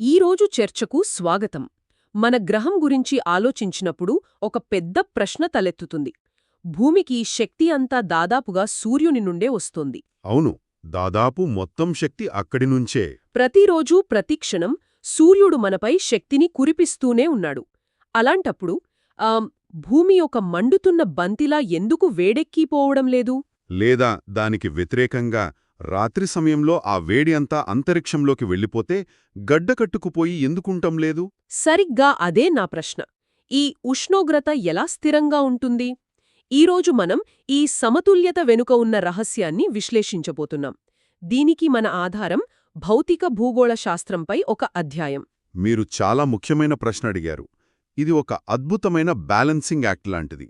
ఈరోజు చర్చకు స్వాగతం. మన గ్రహం గురించి ఆలోచించినప్పుడు ఒక పెద్ద ప్రశ్న తలెత్తుతుంది. భూమికి శక్తి అంతా దాదాపుగా సూర్యుని నుండే వస్తోంది. అవును దాదాపు మొత్తం శక్తి అక్కడి నుంచే. ప్రతిరోజూ ప్రతిక్షణం సూర్యుడు మనపై శక్తిని కురిపిస్తూనే ఉన్నాడు. అలాంటప్పుడు భూమి ఒక మండుతున్న బంతిలా ఎందుకు వేడెక్కిపోవడం లేదు? లేదా దానికి వ్యతిరేకంగా రాత్రి సమయంలో ఆ వేడి అంతా అంతరిక్షంలోకి వెళ్ళిపోతే గడ్డకట్టుకుపోయి ఎందుకుంటం లేదు? సరిగ్గా అదే నా ప్రశ్న. ఈ ఉష్ణోగ్రత ఎలా స్థిరంగా ఉంటుంది? ఈరోజు మనం ఈ సమతుల్యత వెనుక ఉన్న రహస్యాన్ని విశ్లేషించబోతున్నాం. దీనికి మన ఆధారం భౌతిక భూగోళ శాస్త్రంపై ఒక అధ్యాయం. మీరు చాలా ముఖ్యమైన ప్రశ్న అడిగారు. ఇది ఒక అద్భుతమైన బ్యాలెన్సింగ్ యాక్ట్ లాంటిది.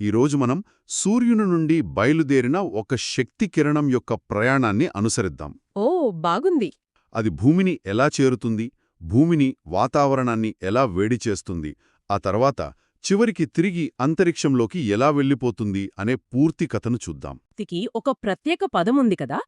ఈరోజు మనం సూర్యుని నుండి బయలుదేరిన ఒక శక్తి కిరణం యొక్క ప్రయాణాన్ని అనుసరిద్దాం. ఓ బాగుంది. అది భూమిని ఎలా చేరుతుంది? భూమిని వాతావరణాన్ని ఎలా వేడి చేస్తుంది? ఆ తర్వాత చివరికి తిరిగి అంతరిక్షంలోకి ఎలా వెళ్ళిపోతుంది అనే పూర్తి కథను చూద్దాం. శక్తికి ఒక ప్రత్యేక పదం ఉంది కదా?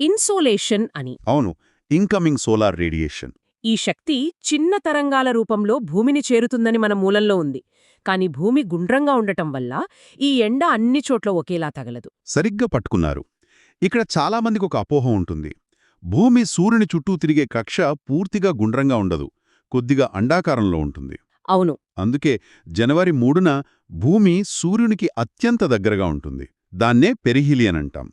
ఇన్సోలేషన్ అని. అవును ఇన్కమింగ్ సోలార్ రేడియేషన్. ఈ శక్తి చిన్న తరంగాల రూపంలో భూమిని చేరుతుందని మన మూలంలో ఉంది. కాని భూమి గుండ్రంగా ఉండటం వల్ల ఈ ఎండ అన్ని చోట్ల ఒకేలా తగలదు. సరిగ్గా పట్టుకున్నారు. ఇక్కడ చాలామందికి ఒక అపోహ ఉంటుంది. భూమి సూర్యుని చుట్టూ తిరిగే కక్ష పూర్తిగా గుండ్రంగా ఉండదు. కొద్దిగా అండాకారంలో ఉంటుంది. అవును. అందుకే జనవరి మూడున భూమి సూర్యునికి అత్యంత దగ్గరగా ఉంటుంది. దాన్నే పెరిహిలియన్ అంటాం.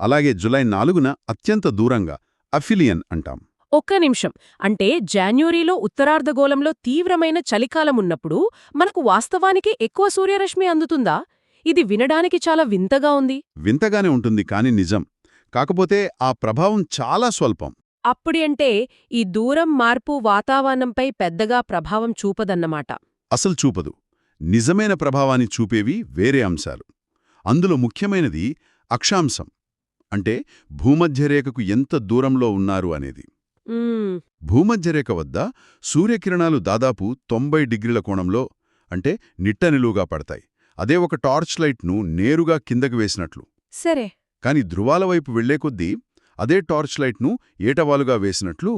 అలాగే జులై నాలుగున అత్యంత దూరంగా అఫిలియన్ అంటాం. ఒక్క నిమిషం. అంటే జాన్యురీలో ఉత్తరార్ధగోళంలో తీవ్రమైన చలికాలం ఉన్నప్పుడు మనకు వాస్తవానికి ఎక్కువ సూర్యరశ్మి అందుతుందా? ఇది వినడానికి చాలా వింతగా ఉంది. వింతగానే ఉంటుంది కాని నిజం. కాకపోతే ఆ ప్రభావం చాలా స్వల్పం. అప్పుడి అంటే ఈ దూరం మార్పు వాతావరణంపై పెద్దగా ప్రభావం చూపదన్నమాట. అసలు చూపదు. నిజమైన ప్రభావాన్ని చూపేవి వేరే అంశాలు. అందులో ముఖ్యమైనది అక్షాంశం. అంటే భూమధ్యరేఖకు ఎంత దూరంలో ఉన్నారు అనేది. భూమధ్యరేఖ వద్ద సూర్యకిరణాలు దాదాపు తొంభై డిగ్రీల కోణంలో అంటే నిట్ట నిలువుగా పడతాయి. అదే ఒక టార్చ్ లైట్ను నేరుగా కిందకు వేసినట్లు. సరే. కాని ధృవాల వైపు వెళ్ళే కొద్దీ అదే టార్చ్ లైట్ను ఏటవాలుగా వేసినట్లు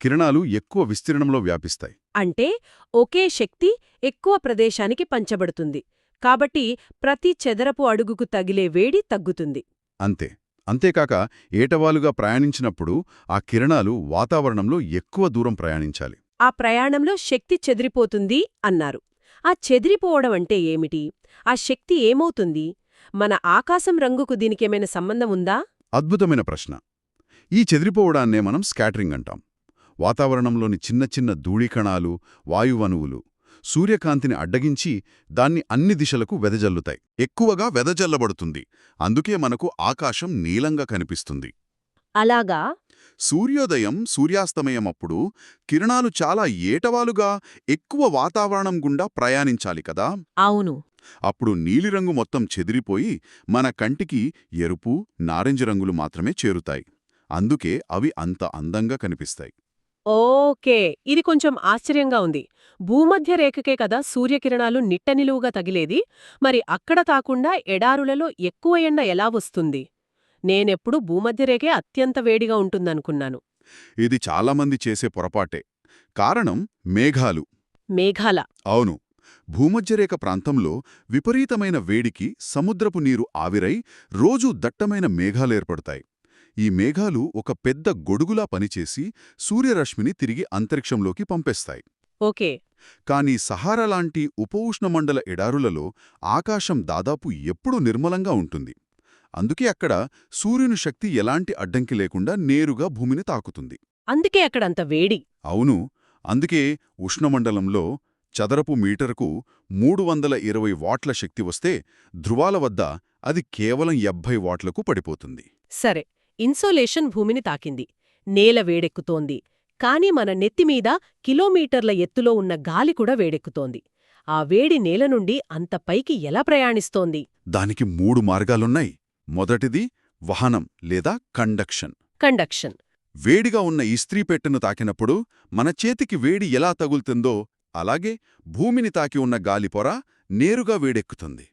కిరణాలు ఎక్కువ విస్తీర్ణంలో వ్యాపిస్తాయి. అంటే ఒకే శక్తి ఎక్కువ ప్రదేశానికి పంచబడుతుంది. కాబట్టి ప్రతి చెదరపు అడుగుకు తగిలే వేడి తగ్గుతుంది. అంతే. అంతేకాక ఏటవాలుగా ప్రయాణించినప్పుడు ఆ కిరణాలు వాతావరణంలో ఎక్కువ దూరం ప్రయాణించాలి. ఆ ప్రయాణంలో శక్తి చెదిరిపోతుంది అన్నారు. ఆ చెదిరిపోవడం అంటే ఏమిటి? ఆ శక్తి ఏమవుతుంది? మన ఆకాశం రంగుకు దీనికేమైనా సంబంధం ఉందా? అద్భుతమైన ప్రశ్న. ఈ చెదిరిపోవడాన్నే మనం స్కాటరింగ్ అంటాం. వాతావరణంలోని చిన్న చిన్న ధూళికణాలు వాయువనువులు సూర్యకాంతిని అడ్డగించి దాన్ని అన్ని దిశలకు వెదజల్లుతాయి. ఎక్కువగా వెదజల్లబడుతుంది. అందుకే మనకు ఆకాశం నీలంగా కనిపిస్తుంది. అలాగా? సూర్యోదయం సూర్యాస్తమయమప్పుడు కిరణాలు చాలా ఏటవాలుగా ఎక్కువ వాతావరణం గుండా ప్రయాణించాలి కదా? అవును. అప్పుడు నీలిరంగు మొత్తం చెదిరిపోయి మన కంటికి ఎరుపు నారింజ రంగులు మాత్రమే చేరుతాయి. అందుకే అవి అంత అందంగా కనిపిస్తాయి. ఓకే. ఇది కొంచెం ఆశ్చర్యంగా ఉంది. భూమధ్య రేఖకే కదా సూర్యకిరణాలు నిట్టనిలువుగా తగిలేది. మరి అక్కడ తాకుండా ఎడారులలో ఎక్కువ ఎండ ఎలా వస్తుంది? నేనెప్పుడు భూమధ్యరేఖే అత్యంత వేడిగా ఉంటుందనుకున్నాను. ఇది చాలామంది చేసే పొరపాటే. కారణం మేఘాలు. మేఘాల. అవును. భూమధ్యరేఖ ప్రాంతంలో విపరీతమైన వేడికి సముద్రపు నీరు ఆవిరై రోజూ దట్టమైన మేఘాలేర్పడతాయి ఈ మేఘాలు ఒక పెద్ద గొడుగులా పనిచేసి సూర్యరశ్మిని తిరిగి అంతరిక్షంలోకి పంపేస్తాయి. ఓకే. కానీ సహారా లాంటి ఉపఉష్ణమండల ఎడారులలో ఆకాశం దాదాపు ఎప్పుడూ నిర్మలంగా ఉంటుంది. అందుకే అక్కడ సూర్యుని శక్తి ఎలాంటి అడ్డంకి లేకుండా నేరుగా భూమిని తాకుతుంది. అందుకే అక్కడంత వేడి. అవును అందుకే ఉష్ణమండలంలో చదరపు మీటరుకు మూడు వందల ఇరవై వాట్ల శక్తి వస్తే ధృవాల వద్ద అది కేవలం ఎబ్భై వాట్లకు పడిపోతుంది. సరే ఇన్సోలేషన్ భూమిని తాకింది. నేల వేడెక్కుతోంది. కాని మన నెత్తిమీద కిలోమీటర్ల ఎత్తులో ఉన్న గాలి కూడా వేడెక్కుతోంది. ఆ వేడి నేల నుండి అంత పైకి ఎలా ప్రయాణిస్తోంది? దానికి మూడు మార్గాలున్నాయి. మొదటిది వహనం లేదా కండక్షన్. కండక్షన్. వేడిగా ఉన్న ఇస్త్రీ పెట్టెను తాకినప్పుడు మన చేతికి వేడి ఎలా తగులుతుందో అలాగే భూమిని తాకి ఉన్న గాలి పొర నేరుగా వేడెక్కుతుంది.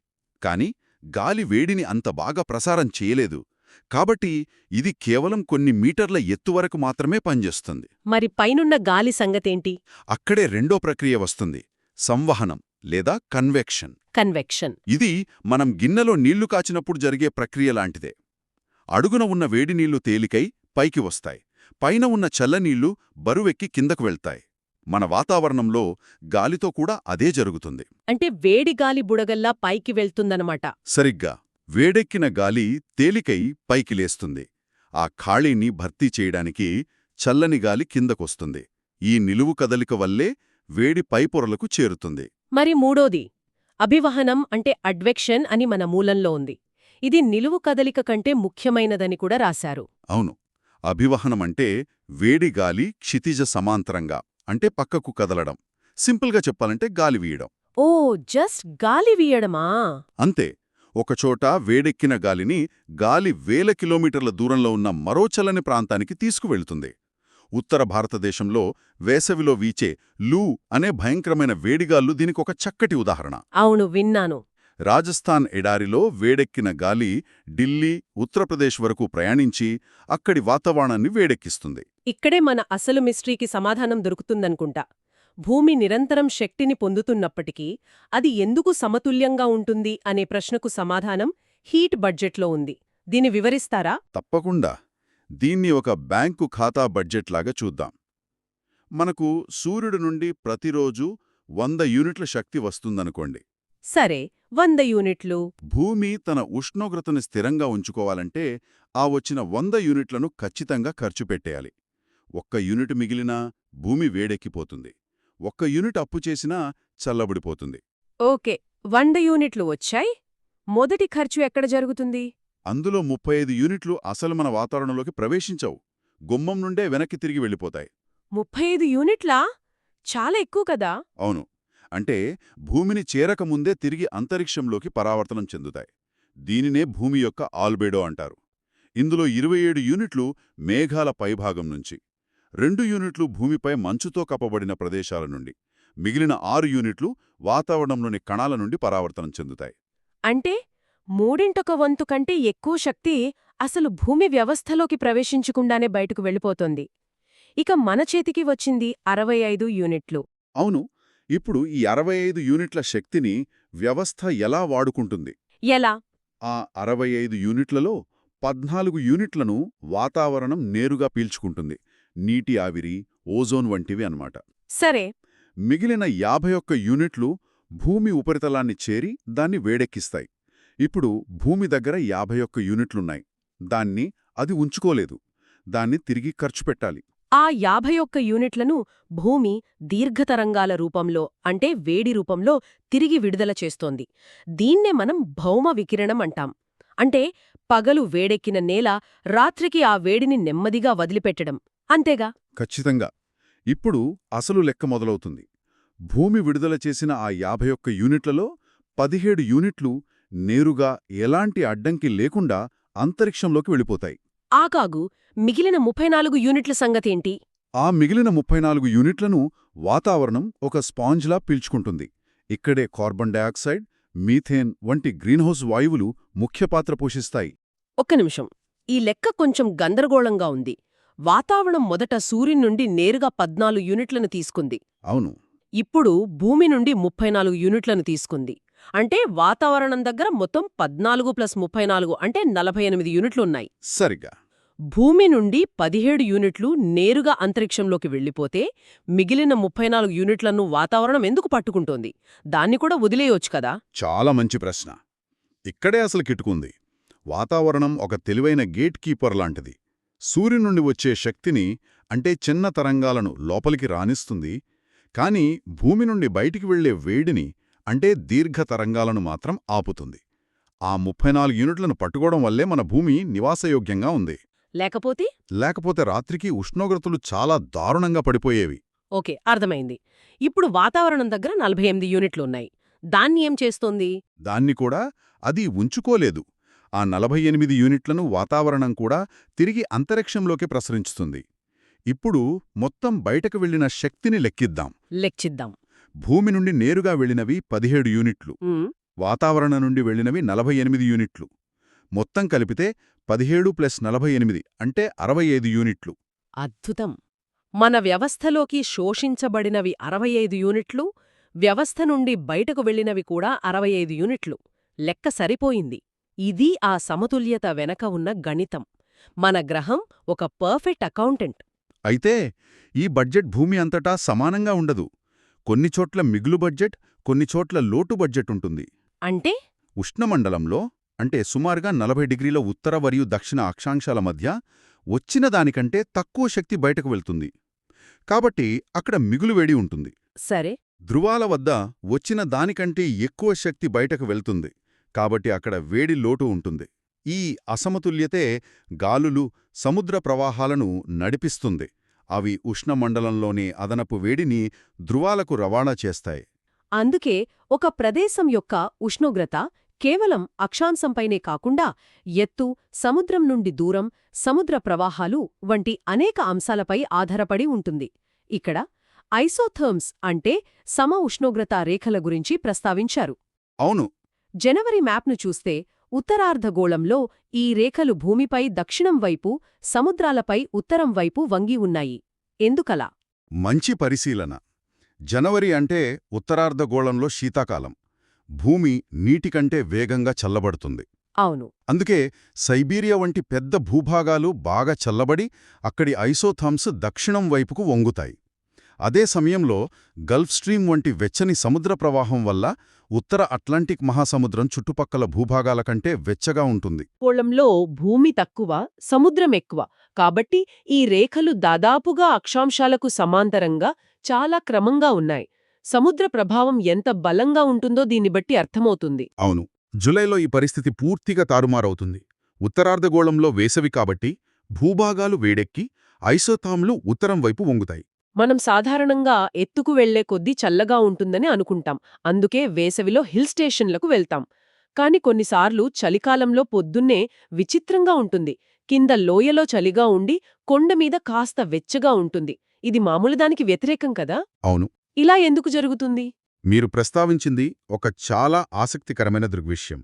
కాని గాలి వేడిని అంత బాగా ప్రసారం చేయలేదు. కాబట్టి ఇది కేవలం కొన్ని మీటర్ల ఎత్తు వరకు మాత్రమే పనిచేస్తుంది. మరి పైనున్న గాలి సంగతేంటి? అక్కడే రెండో ప్రక్రియ వస్తుంది సంవహనం లేదా కన్వెక్షన్. కన్వెక్షన్. ఇది మనం గిన్నెలో నీళ్ళు కాచినప్పుడు జరిగే ప్రక్రియ లాంటిదే. అడుగున ఉన్న వేడి నీళ్ళు తేలికై పైకి వస్తాయి. పైన ఉన్న చల్లనీళ్ళు బరువెక్కి కిందకు వెళ్తాయి. మన వాతావరణంలో గాలితో కూడా అదే జరుగుతుంది. అంటే వేడి గాలి బుడగల్లా పైకి వెళ్తుందనమాట. సరిగ్గా. వేడెక్కిన గాలి తేలికై పైకి లేస్తుంది ఆ ఖాళీని భర్తీ చేయడానికి చల్లని గాలి కిందకొస్తుంది. ఈ నిలువు కదలిక వల్లే వేడి పైపొరలకు చేరుతుంది. మరి మూడోది అభివహనం అంటే అడ్వెక్షన్ అని మన మూలంలో ఉంది. ఇది నిలువు కదలిక కంటే ముఖ్యమైనదని కూడా రాశారు. అవును. అభివహనమంటే వేడి గాలి క్షితిజ సమాంతరంగా అంటే పక్కకు కదలడం. సింపుల్గా చెప్పాలంటే గాలి వీయడం. ఓ జస్ట్ గాలి వీయడమా? అంతే. ఒకచోట వేడెక్కిన గాలిని గాలి వేల కిలోమీటర్ల దూరంలో ఉన్న మరో చల్లని ప్రాంతానికి తీసుకువెళ్తుంది. ఉత్తర భారతదేశంలో వేసవిలో వీచే లూ అనే భయంకరమైన వేడిగాళ్ళు దీనికొక చక్కటి ఉదాహరణ. అవును విన్నాను. రాజస్థాన్ ఎడారిలో వేడెక్కిన గాలి ఢిల్లీ ఉత్తరప్రదేశ్ వరకు ప్రయాణించి అక్కడి వాతావరణాన్ని వేడెక్కిస్తుంది. ఇక్కడే మన అసలు మిస్టరీకి సమాధానం దొరుకుతుందనుకుంటా. భూమి నిరంతరం శక్తిని పొందుతున్నప్పటికీ అది ఎందుకు సమతుల్యంగా ఉంటుంది అనే ప్రశ్నకు సమాధానం హీట్ బడ్జెట్లో ఉంది. దీని వివరిస్తారా? తప్పకుండా. దీన్ని ఒక బ్యాంకు ఖాతా బడ్జెట్ లాగా చూద్దాం. మనకు సూర్యుడి నుండి ప్రతిరోజు వంద యూనిట్ల శక్తి వస్తుందనుకోండి. సరే వంద యూనిట్లు. భూమి తన ఉష్ణోగ్రతను స్థిరంగా ఉంచుకోవాలంటే ఆ వచ్చిన వంద యూనిట్లను ఖచ్చితంగా ఖర్చు పెట్టేయాలి. ఒక్క యూనిట్ మిగిలినా భూమి వేడెక్కిపోతుంది. ఒక్క యూనిట్ అప్పు చేసినా చల్లబడిపోతుంది. ఓకే వంద యూనిట్లు వచ్చాయి. మొదటి ఖర్చు ఎక్కడ జరుగుతుంది? అందులో ముప్పై ఐదు యూనిట్లు అసలు మన వాతావరణంలోకి ప్రవేశించవు. గుమ్మం నుండే వెనక్కి తిరిగి వెళ్ళిపోతాయి. ముప్పై ఐదు యూనిట్లా? చాలా ఎక్కువ కదా? అవును. అంటే భూమిని చేరకముందే తిరిగి అంతరిక్షంలోకి పరావర్తనం చెందుతాయి. దీనినే భూమి యొక్క ఆల్బేడో అంటారు. ఇందులో ఇరవై యూనిట్లు మేఘాల పైభాగం నుంచి. రెండు యూనిట్లు భూమిపై మంచుతో కప్పబడిన ప్రదేశాల నుండి మిగిలిన ఆరు యూనిట్లు వాతావరణంలోని కణాల నుండి పరావర్తనం చెందుతాయి. అంటే మూడింటొక వంతు కంటే ఎక్కువ శక్తి అసలు భూమి వ్యవస్థలోకి ప్రవేశించకుండానే బయటకు వెళ్ళిపోతోంది. ఇక మన చేతికి వచ్చింది అరవై ఐదు యూనిట్లు. అవును ఇప్పుడు ఈ అరవై ఐదు యూనిట్ల శక్తిని వ్యవస్థ ఎలా వాడుకుంటుంది? ఎలా? ఆ అరవై ఐదు యూనిట్లలో పద్నాలుగు యూనిట్లను వాతావరణం నేరుగా పీల్చుకుంటుంది. నీటి ఆవిరి ఓజోన్ వంటివి అన్నమాట. సరే. మిగిలిన యాభై ఒక్క యూనిట్లు భూమి ఉపరితలాన్ని చేరి దాన్ని వేడెక్కిస్తాయి. ఇప్పుడు భూమి దగ్గర యాభై ఒక్క యూనిట్లున్నాయి. దాన్ని అది ఉంచుకోలేదు. దాన్ని తిరిగి ఖర్చు పెట్టాలి. ఆ యాభై ఒక్క యూనిట్లను భూమి దీర్ఘతరంగాల రూపంలో అంటే వేడి రూపంలో తిరిగి విడుదల చేస్తోంది. దీన్నే మనం భౌమ వికిరణం అంటాం. అంటే పగలు వేడెక్కిన నేల రాత్రికి ఆ వేడిని నెమ్మదిగా వదిలిపెట్టడం. అంతేగా? ఖచ్చితంగా. ఇప్పుడు అసలు లెక్క మొదలవుతుంది. భూమి విడుదల చేసిన ఆ యాభై ఒక్క యూనిట్లలో పదిహేడు యూనిట్లు నేరుగా ఎలాంటి అడ్డంకి లేకుండా అంతరిక్షంలోకి వెళ్ళిపోతాయి. ఆకాగు మిగిలిన ముప్పై నాలుగు యూనిట్ల సంగతేంటి? ఆ మిగిలిన ముప్పై నాలుగు యూనిట్లను వాతావరణం ఒక స్పాంజ్లా పీల్చుకుంటుంది. ఇక్కడే కార్బన్ డయాక్సైడ్ మీథేన్ వంటి గ్రీన్హౌస్ వాయువులు ముఖ్య పాత్ర పోషిస్తాయి. ఒక్క నిమిషం. ఈ లెక్క కొంచెం గందరగోళంగా ఉంది. వాతావరణం మొదట సూర్యుని నుండి నేరుగా పద్నాలుగు యూనిట్లను తీసుకుంది. అవును. ఇప్పుడు భూమి నుండి ముప్పై నాలుగు యూనిట్లను తీసుకుంది. అంటే వాతావరణం దగ్గర మొత్తం పద్నాలుగు ప్లస్ ముప్పై నాలుగు అంటే నలభై ఎనిమిది యూనిట్లున్నాయి సరిగ్గా. భూమి నుండి పదిహేడు యూనిట్లు నేరుగా అంతరిక్షంలోకి వెళ్ళిపోతే మిగిలిన ముప్పై నాలుగు యూనిట్లను వాతావరణం ఎందుకు పట్టుకుంటోంది? దాన్ని కూడా వదిలేయొచ్చు కదా? చాలా మంచి ప్రశ్న. ఇక్కడే అసలు కిటుకుంది. వాతావరణం ఒక తెలివైన గేట్ కీపర్ లాంటిది. సూర్యుని నుండి వచ్చే శక్తిని అంటే చిన్న తరంగాలను లోపలికి రానిస్తుంది కాని భూమి నుండి బయటికి వెళ్ళే వేడిని అంటే దీర్ఘ తరంగాలను మాత్రం ఆపుతుంది. ఆ ముప్పై నాలుగు యూనిట్లను పట్టుకోవడం వల్లే మన భూమి నివాసయోగ్యంగా ఉంది. లేకపోతే? లేకపోతే రాత్రికి ఉష్ణోగ్రతలు చాలా దారుణంగా పడిపోయేవి. ఓకే అర్థమైంది. ఇప్పుడు వాతావరణం దగ్గర నలభై ఎనిమిది యూనిట్లున్నాయి. దాన్ని ఏం చేస్తోంది? దాన్ని కూడా అది ఉంచుకోలేదు. ఆ నలభై ఎనిమిది యూనిట్లను వాతావరణం కూడా తిరిగి అంతరిక్షంలోకి ప్రసరించుతుంది. ఇప్పుడు మొత్తం బయటకు వెళ్ళిన శక్తిని లెక్కిద్దాం. లెక్చిద్దాం భూమి నుండి నేరుగా వెళ్ళినవి పదిహేడు యూనిట్లు. వాతావరణం నుండి వెళ్ళినవి నలభై ఎనిమిది యూనిట్లు. మొత్తం కలిపితే పదిహేడు ప్లస్ నలభై ఎనిమిది అంటే అరవై ఐదు యూనిట్లు. అద్భుతం! మన వ్యవస్థలోకి శోషించబడినవి అరవై ఐదు యూనిట్లు వ్యవస్థ నుండి బయటకు వెళ్ళినవి కూడా అరవై ఐదు యూనిట్లు. లెక్క సరిపోయింది. ఇది ఆ సమతుల్యత వెనక ఉన్న గణితం. మన గ్రహం ఒక పర్ఫెక్ట్ అకౌంటెంట్. అయితే ఈ బడ్జెట్ భూమి అంతటా సమానంగా ఉండదు. కొన్ని చోట్ల మిగులు బడ్జెట్ కొన్ని చోట్ల లోటు బడ్జెట్ ఉంటుంది. అంటే? ఉష్ణమండలంలో అంటే సుమారుగా నలభై డిగ్రీల ఉత్తర మరియు దక్షిణ అక్షాంశాల మధ్య వచ్చిన దానికంటే తక్కువ శక్తి బయటకు వెళ్తుంది. కాబట్టి అక్కడ మిగులు వేడి ఉంటుంది. సరే. ధృవాల వద్ద వచ్చిన దానికంటే ఎక్కువ శక్తి బయటకు వెళ్తుంది. కాబట్టి అక్కడ వేడి లోటు ఉంటుంది. ఈ అసమతుల్యతే గాలులు సముద్ర ప్రవాహాలను నడిపిస్తుంది. అవి ఉష్ణమండలంలోని అదనపు వేడిని ధృవాలకు రవాణా చేస్తాయి. అందుకే ఒక ప్రదేశం యొక్క ఉష్ణోగ్రత కేవలం అక్షాంశంపైనే కాకుండా ఎత్తు సముద్రం నుండి దూరం సముద్ర ప్రవాహాలు వంటి అనేక అంశాలపై ఆధారపడి ఉంటుంది. ఇక్కడ ఐసోథర్మ్స్ అంటే సమ ఉష్ణోగ్రత రేఖల గురించి ప్రస్తావించారు. అవును జనవరి మ్యాప్ను చూస్తే ఉత్తరార్ధగోళంలో ఈ రేఖలు భూమిపై దక్షిణం వైపు సముద్రాలపై ఉత్తరం వైపు వంగి ఉన్నాయి. ఎందుకలా? మంచి పరిశీలన. జనవరి అంటే ఉత్తరార్ధగోళంలో శీతాకాలం. భూమి నీటికంటే వేగంగా చల్లబడుతుంది. అవును. అందుకే సైబీరియా వంటి పెద్ద భూభాగాలు బాగా చల్లబడి అక్కడి ఐసోథామ్స్ దక్షిణం వైపుకు వంగుతాయి. అదే సమయంలో గల్ఫ్ స్ట్రీమ్ వంటి వెచ్చని సముద్ర ప్రవాహం వల్ల ఉత్తర అట్లాంటిక్ మహాసముద్రం చుట్టుపక్కల భూభాగాల కంటే వెచ్చగా ఉంటుంది. గోళంలో భూమి తక్కువ సముద్రం ఎక్కువ. కాబట్టి ఈ రేఖలు దాదాపుగా అక్షాంశాలకు సమాంతరంగా చాలా క్రమంగా ఉన్నాయి. సముద్ర ప్రభావం ఎంత బలంగా ఉంటుందో దీన్ని బట్టి అర్థమవుతుంది. అవును. జులైలో ఈ పరిస్థితి పూర్తిగా తారుమారవుతుంది. ఉత్తరార్ధగోళంలో వేసవి కాబట్టి భూభాగాలు వేడెక్కి ఐసోథామ్లు ఉత్తరం వైపు వంగుతాయి. మనం సాధారణంగా ఎత్తుకు వెళ్ళే కొద్దీ చల్లగా ఉంటుందని అనుకుంటాం. అందుకే వేసవిలో హిల్ స్టేషన్లకు వెళ్తాం. కాని కొన్నిసార్లు చలికాలంలో పొద్దున్నే విచిత్రంగా ఉంటుంది. కింద లోయలో చలిగా ఉండి కొండమీద కాస్త వెచ్చగా ఉంటుంది. ఇది మామూలుదానికి వ్యతిరేకం కదా? అవును. ఇలా ఎందుకు జరుగుతుంది? మీరు ప్రస్తావించింది ఒక చాలా ఆసక్తికరమైన దృగ్విషయం.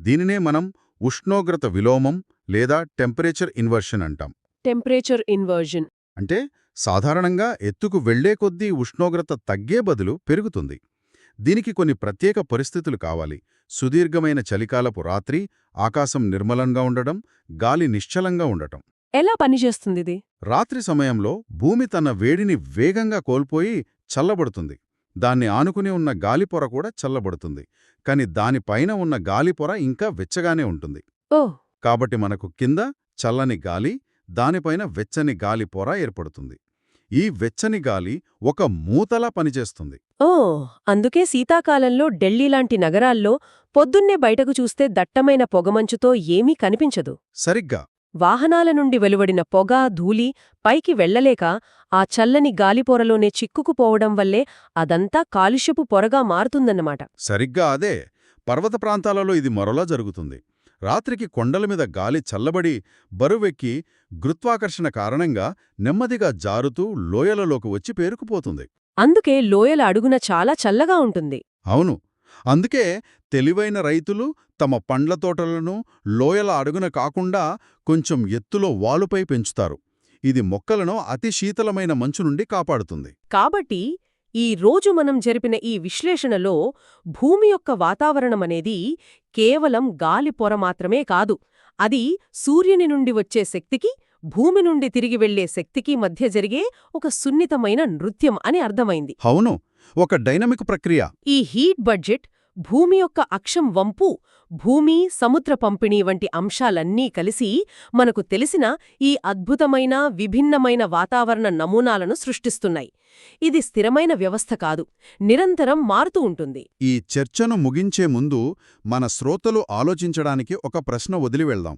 దీనినే మనం ఉష్ణోగ్రత విలోమం లేదా టెంపరేచర్ ఇన్వర్షన్ అంటాం. టెంపరేచర్ ఇన్వర్జన్ అంటే సాధారణంగా ఎత్తుకు వెళ్ళే కొద్దీ ఉష్ణోగ్రత తగ్గే బదులు పెరుగుతుంది. దీనికి కొన్ని ప్రత్యేక పరిస్థితులు కావాలి. సుదీర్ఘమైన చలికాలపు రాత్రి ఆకాశం నిర్మలంగా ఉండడం గాలి నిశ్చలంగా ఉండటం. ఎలా పనిచేస్తుందిది రాత్రి సమయంలో భూమి తన వేడిని వేగంగా కోల్పోయి చల్లబడుతుంది. దాన్ని ఆనుకుని ఉన్న గాలిపొర కూడా చల్లబడుతుంది. కాని దానిపైన ఉన్న గాలిపొర ఇంకా వెచ్చగానే ఉంటుంది. ఓ! కాబట్టి మనకు కింద చల్లని గాలి దానిపైన వెచ్చని గాలి పొర ఏర్పడుతుంది. ఈ వెచ్చని గాలి ఒక మూతలా పనిచేస్తుంది. ఓ అందుకే శీతాకాలంలో ఢిల్లీ లాంటి నగరాల్లో పొద్దున్నే బయటకు చూస్తే దట్టమైన పొగమంచుతో ఏమీ కనిపించదు. సరిగ్గా. వాహనాల నుండి వెలువడిన పొగ ధూళి పైకి వెళ్ళలేక ఆ చల్లని గాలిపొరలోనే చిక్కుకుపోవడం వల్లే అదంతా కాలుష్యపు పొరగా మారుతుందన్నమాట. సరిగ్గా అదే. పర్వత ప్రాంతాలలో ఇది మరోలా జరుగుతుంది. రాత్రికి కొండల మీద గాలి చల్లబడి బరువెక్కి గురుత్వాకర్షణ కారణంగా నెమ్మదిగా జారుతూ లోయలలోకి వచ్చి పేరుకుపోతుంది. అందుకే లోయల అడుగున చాలా చల్లగా ఉంటుంది. అవును. అందుకే తెలివైన రైతులు తమ పండ్ల తోటలను లోయల అడుగున కాకుండా కొంచెం ఎత్తులో వాలుపై పెంచుతారు. ఇది మొక్కలను అతి శీతలమైన మంచు నుండి కాపాడుతుంది. కాబట్టి ఈ రోజు మనం జరిపిన ఈ విశ్లేషణలో భూమి యొక్క వాతావరణమనేది కేవలం గాలి పొర మాత్రమే కాదు అది సూర్యుని నుండి వచ్చే శక్తికి భూమి నుండి తిరిగి వెళ్ళే శక్తికి మధ్య జరిగే ఒక సున్నితమైన నృత్యం అని అర్థమైంది. అవును ఒక డైనమిక్ ప్రక్రియ. ఈ హీట్ బడ్జెట్ భూమి యొక్క అక్షం వంపు భూమి సముద్ర పంపిణీ వంటి అంశాలన్నీ కలిసి మనకు తెలిసిన ఈ అద్భుతమైన విభిన్నమైన వాతావరణ నమూనాలను సృష్టిస్తున్నాయి. ఇది స్థిరమైన వ్యవస్థ కాదు నిరంతరం మారుతూ ఉంటుంది. ఈ చర్చను ముగించే ముందు మన శ్రోతలు ఆలోచించడానికి ఒక ప్రశ్న వదిలివెళ్దాం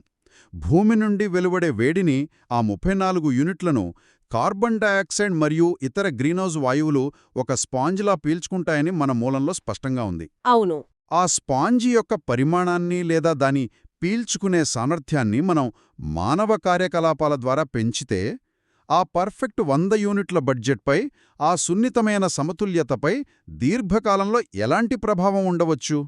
భూమి నుండి వెలువడే వేడిని ఆ ముప్పై నాలుగు యూనిట్లను కార్బన్ డయాక్సైడ్ మరియు ఇతర గ్రీనౌజ్ వాయువులు ఒక స్పాంజ్లా పీల్చుకుంటాయని మన మూలంలో స్పష్టంగా ఉంది. అవును. ఆ స్పాంజి యొక్క పరిమాణాన్ని లేదా దాని పీల్చుకునే సామర్థ్యాన్ని మనం మానవ కార్యకలాపాల ద్వారా పెంచితే ఆ పర్ఫెక్ట్ వంద యూనిట్ల బడ్జెట్పై ఆ సున్నితమైన సమతుల్యతపై దీర్ఘకాలంలో ఎలాంటి ప్రభావం ఉండవచ్చు?